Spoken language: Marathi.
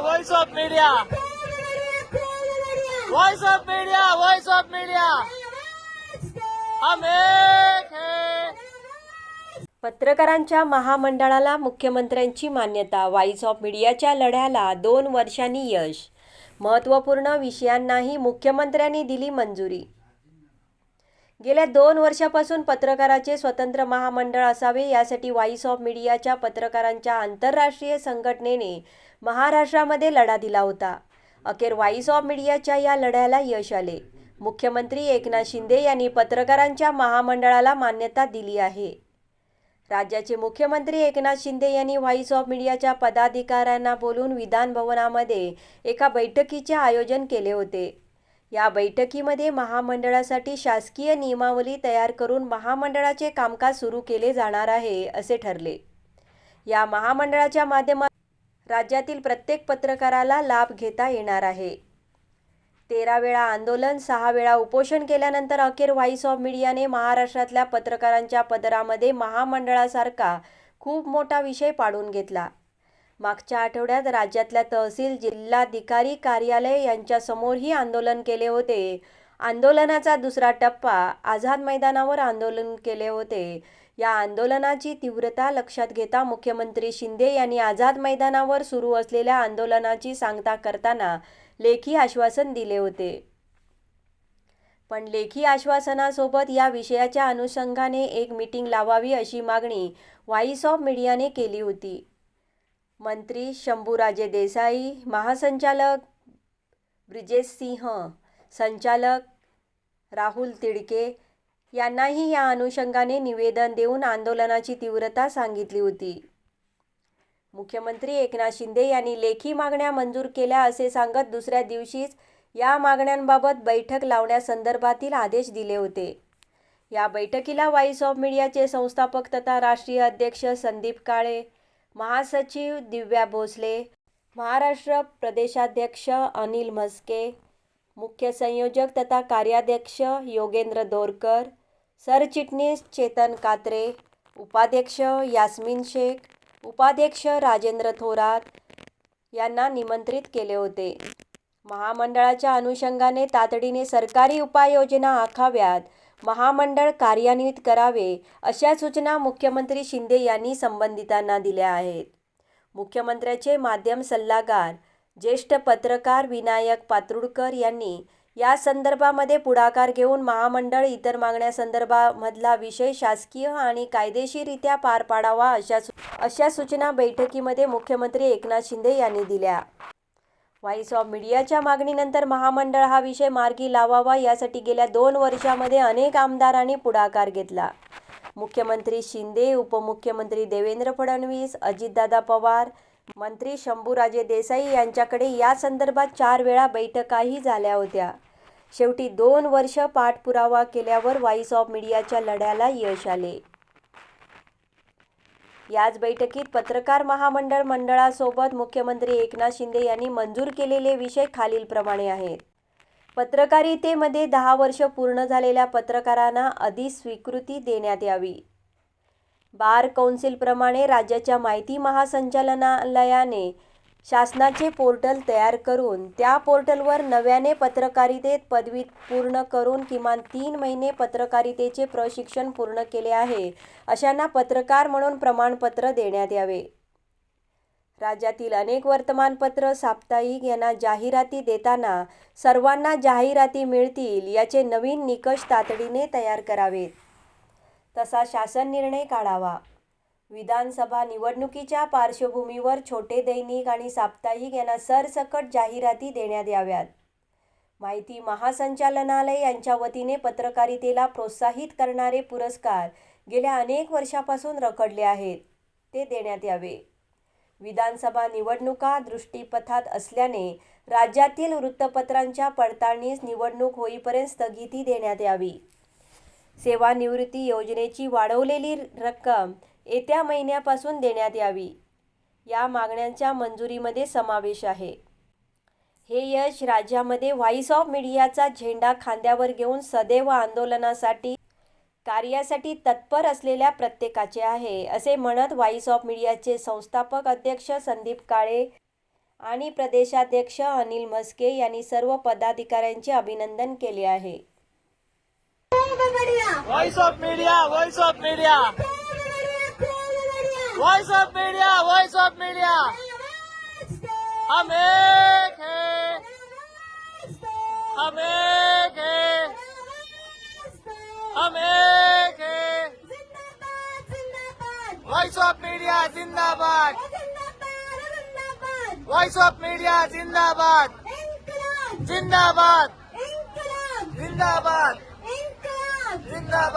Voice of media voice of media voice of media हम एक पत्रकारांच्या महामंडळाला मुख्यमंत्र्यांची मान्यता व्हॉइस ऑफ मीडियाच्या लढ्याला दोन वर्षांनी यश. महत्त्वपूर्ण विषयांनाही मुख्यमंत्र्यांनी दिली मंजुरी. गेल्या दोन वर्षापासून पत्रकाराचे स्वतंत्र महामंडळ असावे यासाठी व्हॉइस ऑफ मीडियाच्या पत्रकारांच्या आंतरराष्ट्रीय संघटनेने महाराष्ट्रामध्ये लढा दिला होता. अखेर व्हाईस ऑफ मीडियाच्या या लढ्याला यश आले. मुख्यमंत्री एकनाथ शिंदे यांनी पत्रकारांच्या महामंडळाला मान्यता दिली आहे. राज्याचे मुख्यमंत्री एकनाथ शिंदे यांनी व्हाईस ऑफ मीडियाच्या पदाधिकाऱ्यांना बोलून विधान भवनामध्ये एका बैठकीचे आयोजन केले होते. या बैठकीमध्ये महामंडळासाठी शासकीय नियमावली तयार करून महामंडळाचे कामकाज सुरू केले जाणार आहे असे ठरले. या महामंडळाच्या माध्यमात राज्यातील प्रत्येक पत्रकाराला लाभ घेता येणार आहे. तेरा वेळा आंदोलन सहा वेळा उपोषण केल्यानंतर अखेर व्हाईस ऑफ मीडियाने महाराष्ट्रातल्या पत्रकारांच्या पदरामध्ये महामंडळासारखा खूप मोठा विषय पाडून घेतला. मागच्या आठवड्यात राज्यातल्या तहसील जिल्हाधिकारी कार्यालय यांच्यासमोरही आंदोलन केले होते. आंदोलनाचा दुसरा टप्पा आझाद मैदानावर आंदोलन केले होते. या आंदोलनाची तीव्रता लक्षात घेता मुख्यमंत्री शिंदे यांनी आझाद मैदानावर सुरू असलेल्या आंदोलनाची सांगता करताना लेखी आश्वासन दिले होते. पण लेखी आश्वासनासोबत या विषयाच्या अनुषंगाने एक मीटिंग लावावी अशी मागणी व्हाईस ऑफ मीडियाने केली होती. मंत्री शंभूराजे देसाई महासंचालक ब्रिजेश सिंह संचालक राहुल तिडके यांनाही या अनुषंगाने निवेदन देऊन आंदोलनाची तीव्रता सांगितली होती. मुख्यमंत्री एकनाथ शिंदे यांनी लेखी मागण्या मंजूर केल्या असे सांगत दुसऱ्या दिवशीच या मागण्यांबाबत बैठक लावण्यासंदर्भातील आदेश दिले होते. या बैठकीला व्हाईस ऑफ मीडियाचे संस्थापक तथा राष्ट्रीय अध्यक्ष संदीप काळे महासचिव दिव्या भोसले महाराष्ट्र प्रदेशाध्यक्ष अनिल म्हस्के मुख्य संयोजक तथा कार्याध्यक्ष योगेंद्र दोरकर सरचिटणीस चेतन कात्रे उपाध्यक्ष यास्मिन शेख उपाध्यक्ष राजेंद्र थोरात यांना निमंत्रित केले होते. महामंडळाच्या अनुषंगाने तातडीने सरकारी उपाययोजना आखाव्यात. महामंडळ कार्यान्वित करावे अशा सूचना मुख्यमंत्री शिंदे यांनी संबंधितांना दिल्या आहेत. मुख्यमंत्र्याचे माध्यम सल्लागार ज्येष्ठ पत्रकार विनायक पात्रुडकर यांनी या संदर्भामध्ये पुढाकार घेऊन महामंडळ इतर मागण्यासंदर्भामधला विषय शासकीय आणि कायदेशीररित्या पार पाडावा अशा अशा सूचना बैठकीमध्ये मुख्यमंत्री एकनाथ शिंदे यांनी दिल्या. व्हाईस ऑफ मीडियाच्या मागणीनंतर महामंडळ हा विषय मार्गी लावावा यासाठी गेल्या दोन वर्षामध्ये अनेक आमदारांनी पुढाकार घेतला. मुख्यमंत्री शिंदे उपमुख्यमंत्री देवेंद्र फडणवीस अजितदादा पवार मंत्री शंभूराजे देसाई यांच्याकडे या संदर्भात चार वेळा बैठकाही झाल्या होत्या. शेवटी दोन वर्ष पाठपुरावा केल्यावर व्हाईस ऑफ मीडियाच्या लढ्याला यश आले. याच बैठकीत पत्रकार महामंडळ मंडळासोबत मुख्यमंत्री एकनाथ शिंदे यांनी मंजूर केलेले विषय खालीलप्रमाणे आहेत. पत्रकारितेमध्ये दहा वर्ष पूर्ण झालेल्या पत्रकारांना अधिस्वीकृती देण्यात यावी. बार कौन्सिलप्रमाणे राज्याच्या माहिती महासंचालनालयाने शासनाचे पोर्टल तयार करून त्या पोर्टलवर नव्याने पत्रकारितेत पदवी पूर्ण करून किमान तीन महिने पत्रकारितेचे प्रशिक्षण पूर्ण केले आहे अशांना पत्रकार म्हणून प्रमाणपत्र देण्यात यावे. राज्यातील अनेक वर्तमानपत्र साप्ताहिक यांना जाहिराती देताना सर्वांना जाहिराती मिळतील याचे नवीन निकष तातडीने तयार करावेत. तसा शासन निर्णय काढावा. विधानसभा निवडणुकीच्या पार्श्वभूमीवर छोटे दैनिक आणि साप्ताहिक यांना सरसकट जाहिराती देण्यात याव्यात. माहिती महासंचालनालय यांच्या वतीने पत्रकारितेला प्रोत्साहित करणारे पुरस्कार गेल्या अनेक वर्षापासून रखडले आहेत ते देण्यात यावे. विधानसभा निवडणुका दृष्टीपथात असल्याने राज्यातील वृत्तपत्रांच्या पडताळणीस निवडणूक होईपर्यंत स्थगिती देण्यात यावी. सेवानिवृत्ती योजनेची वाढवलेली रक्कम येत्या महिन्यापासून देण्यात यावी. या मागण्यांच्या मंजुरीमध्ये समावेश आहे. हे यश राज्यामध्ये व्हॉइस ऑफ मीडियाचा झेंडा खांद्यावर घेऊन सदैव आंदोलनासाठी कार्यासाठी तत्पर असलेल्या प्रत्येकाचे आहे असे म्हणत व्हॉइस ऑफ मीडियाचे संस्थापक अध्यक्ष संदीप काळे आणि प्रदेशाध्यक्ष अनिल म्हस्के यांनी सर्व पदाधिकाऱ्यांचे अभिनंदन केले आहे. Voice of media voice of media voice of media voice of media हम एक है हम एक है हम एक है वॉइस ऑफ मीडिया जिंदाबाद वॉइस ऑफ मीडिया जिंदाबाद जिंदाबाद जिंदाबाद जिंदाबाद nada.